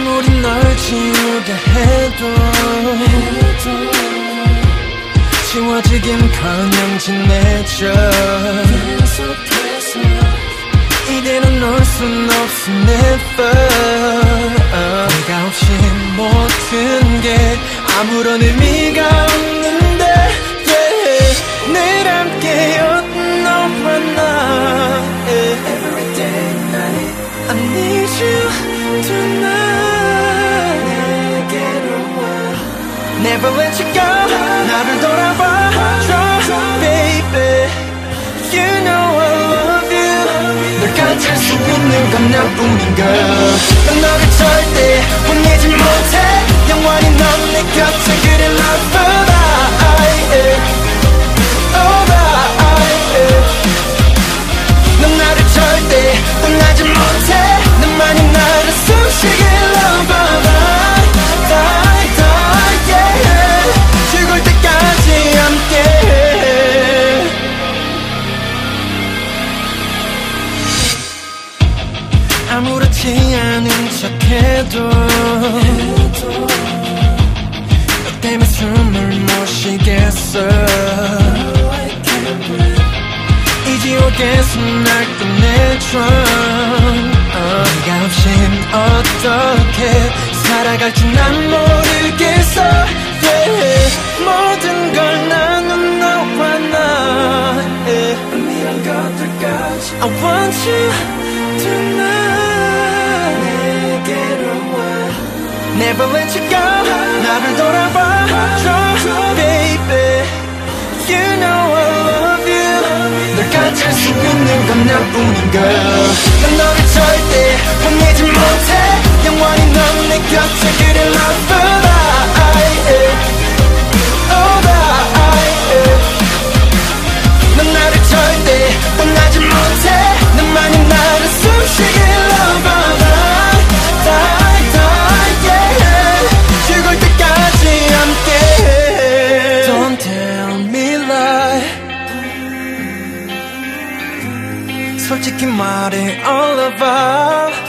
아무리 널 지우게 해도 지워지긴커녕 지내줘 이대로 놓을 순 없어 never. 네가 없이 모든 게 아무런 의미 Go 나를 돌아봐줘 baby You know I love you 널 가질 수 있는 건 나뿐인 걸 난 너를 절대 보내지 못해 아무렇지 않은 척해도 너 때문에 숨을 못 쉬겠어 이 지옥에서 날 꺼내줘 어, 네가 없인 어떻게 살아갈지 난 모르겠어 yeah. 모든 걸 나눈 너와 나 yeah. 것들까지 I want you tonight Never let you go. 나를 돌아봐줘 baby. You know I love you. 널 가질 수 있는 건 나뿐인 걸 난 너를 절대 보내지 못해. 영원히 넌 내 곁에 그릴 love All all over.